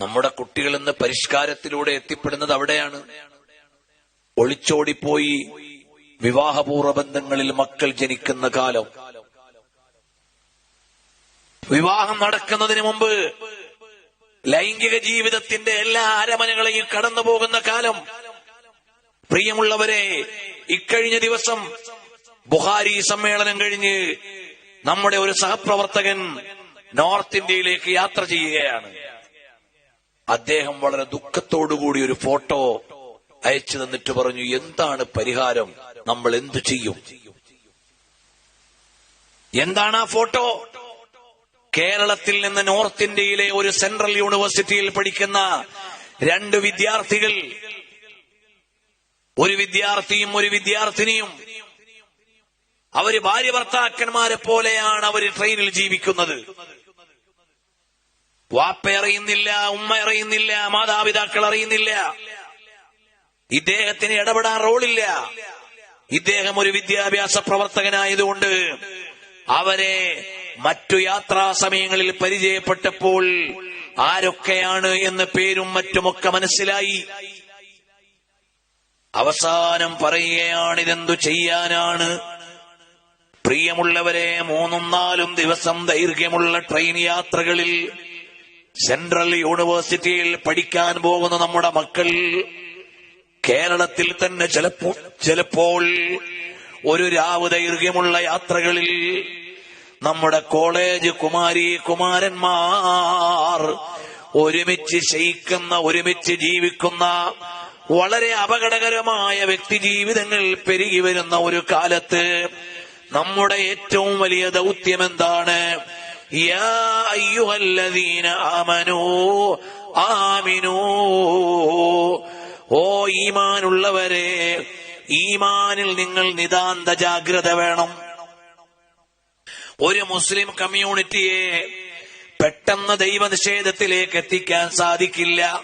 നമ്മുടെ കുട്ടികൾ ഇന്ന് പരിഷ്കാരത്തിലൂടെ എത്തിപ്പെടുന്നത് അവിടെയാണ്. ഒളിച്ചോടിപ്പോയി വിവാഹപൂർവ ബന്ധങ്ങളിൽ മക്കൾ ജനിക്കുന്ന കാലം. വിവാഹം നടക്കുന്നതിന് മുമ്പ് ലൈംഗിക ജീവിതത്തിന്റെ എല്ലാ അരമനകളെയും കടന്നു പോകുന്ന കാലം. പ്രിയമുള്ളവരെ ഇക്കഴിഞ്ഞ ദിവസം ബുഹാരി സമ്മേളനം കഴിഞ്ഞ് നമ്മുടെ ഒരു സഹപ്രവർത്തകൻ നോർത്ത് ഇന്ത്യയിലേക്ക് യാത്ര ചെയ്യുകയാണ്. അദ്ദേഹം വളരെ ദുഃഖത്തോടുകൂടി ഒരു ഫോട്ടോ അയച്ചു തന്നിട്ട് പറഞ്ഞു എന്താണ് പരിഹാരം? നമ്മൾ എന്തു ചെയ്യും? എന്താണ് ആ ഫോട്ടോ? കേരളത്തിൽ നിന്ന് നോർത്ത് ഇന്ത്യയിലെ ഒരു സെൻട്രൽ യൂണിവേഴ്സിറ്റിയിൽ പഠിക്കുന്ന രണ്ട് വിദ്യാർത്ഥികൾ ഒരു വിദ്യാർത്ഥിയും ഒരു വിദ്യാർത്ഥിനിയും. അവർ ഭാര്യ ഭർത്താക്കന്മാരെ പോലെയാണ് അവർ ട്രെയിനിൽ ജീവിക്കുന്നത്. വാപ്പ അറിയുന്നില്ല ഉമ്മ അറിയുന്നില്ല മാതാപിതാക്കൾ അറിയുന്നില്ല. ഇദ്ദേഹത്തിന് ഇടപെടാൻ റോളില്ല. ഇദ്ദേഹം ഒരു വിദ്യാഭ്യാസ പ്രവർത്തകനായതുകൊണ്ട് അവരെ മറ്റു യാത്രാ സമയങ്ങളിൽ പരിചയപ്പെട്ടപ്പോൾ ആരൊക്കെയാണ് എന്ന് പേരും മറ്റുമൊക്കെ മനസ്സിലായി. അവസാനം പറയുകയാണ് ഇതെന്തു ചെയ്യാനാണ്? പ്രിയമുള്ളവരെ മൂന്നും നാലും ദിവസം ദൈർഘ്യമുള്ള ട്രെയിൻ യാത്രകളിൽ സെൻട്രൽ യൂണിവേഴ്സിറ്റിയിൽ പഠിക്കാൻ പോകുന്ന നമ്മുടെ മക്കൾ കേരളത്തിൽ തന്നെ ചിലപ്പോ ചിലപ്പോൾ ഒരു രാവ് ദൈർഘ്യമുള്ള യാത്രകളിൽ നമ്മുടെ കോളേജ് കുമാരി കുമാരന്മാർ ഒരുമിച്ച് ശയിക്കുന്ന ഒരുമിച്ച് ജീവിക്കുന്ന വളരെ അപകടകരമായ വ്യക്തി ജീവിതങ്ങൾ പെരുകി വരുന്ന ഒരു കാലത്ത് നമ്മുടെ ഏറ്റവും വലിയ ദൗത്യം എന്താണ്? യാ الذين آمنوا آمنوا. ഓ ഈമാനുള്ളവരെ ഈമാനിൽ നിങ്ങൾ നിതാന്ത ജാഗ്രത വേണം. ഒരു മുസ്ലിം കമ്മ്യൂണിറ്റിയെ പെട്ടെന്ന് ദൈവനിഷേധത്തിലേക്ക് എത്തിക്കാൻ സാധിക്കില്ല.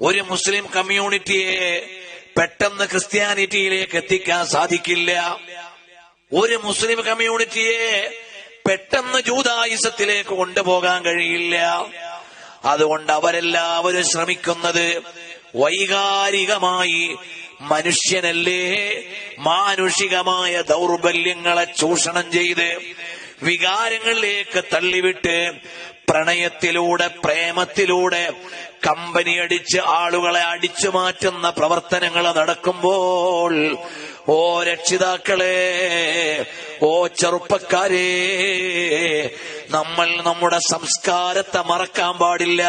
ഒരു മുസ്ലിം കമ്മ്യൂണിറ്റിയെ പെട്ടെന്ന് ക്രിസ്ത്യാനിറ്റിയിലേക്ക് എത്തിക്കാൻ സാധിക്കില്ല. ഒരു മുസ്ലിം കമ്മ്യൂണിറ്റിയെ പെട്ടെന്ന് ജൂതായുസത്തിലേക്ക് കൊണ്ടുപോകാൻ കഴിയില്ല. അതുകൊണ്ട് അവരെല്ലാവരും ശ്രമിക്കുന്നത് വൈകാരികമായി മനുഷ്യനല്ലേ മാനുഷികമായ ദൗർബല്യങ്ങളെ ചൂഷണം ചെയ്ത് വികാരങ്ങളിലേക്ക് തള്ളിവിട്ട് പ്രണയത്തിലൂടെ പ്രേമത്തിലൂടെ കമ്പനി അടിച്ച് ആളുകളെ അടിച്ചു മാറ്റുന്ന പ്രവർത്തനങ്ങൾ നടക്കുമ്പോൾ ഓ രക്ഷിതാക്കളെ ഓ ചെറുപ്പക്കാരെ നമ്മൾ നമ്മുടെ സംസ്കാരത്തെ മറക്കാൻ പാടില്ല.